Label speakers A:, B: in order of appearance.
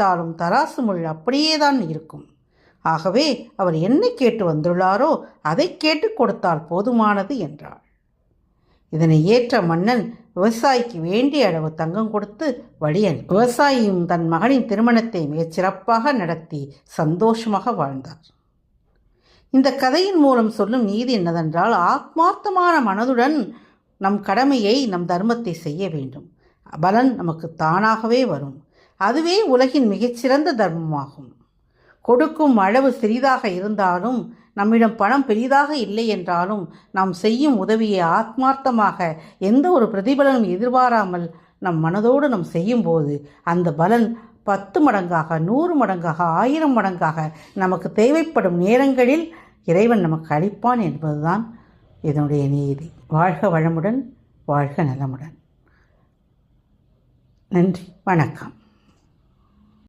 A: வைத்தாலும் தராசு முள் அப்படியே தான் இருக்கும். ஆகவே அவர் என்ன கேட்டு வந்துள்ளாரோ அதை கேட்டு கொடுத்தால் போதுமானது என்றாள். இதனை ஏற்ற மன்னன் விவசாயிக்கு வேண்டிய அளவு தங்கம் கொடுத்து வழி விவசாயியும் தன் மகனின் திருமணத்தை மிகச் சிறப்பாக நடத்தி சந்தோஷமாக வாழ்ந்தார். இந்த கதையின் மூலம் சொல்லும் நீதி என்னதென்றால் ஆத்மார்த்தமான மனதுடன் நம் கடமையை நம் தர்மத்தை செய்ய வேண்டும். பலன் நமக்கு தானாகவே வரும். அதுவே உலகின் மிகச்சிறந்த தர்மமாகும். கொடுக்கும் அளவு சிறிதாக இருந்தாலும் நம்மிடம் பணம் பெரிதாக இல்லை என்றாலும் நாம் செய்யும் உதவியை ஆத்மார்த்தமாக எந்த ஒரு பிரதிபலனும் எதிர்பாராமல் நம் மனதோடு நாம் செய்யும்போது அந்த பலன் பத்து மடங்காக நூறு மடங்காக ஆயிரம் மடங்காக நமக்கு தேவைப்படும் நேரங்களில் இறைவன் நமக்கு அளிப்பான் என்பதுதான் இதனுடைய நீதி. வாழ்க வளமுடன் வாழ்க நலமுடன். நன்றி வணக்கம்.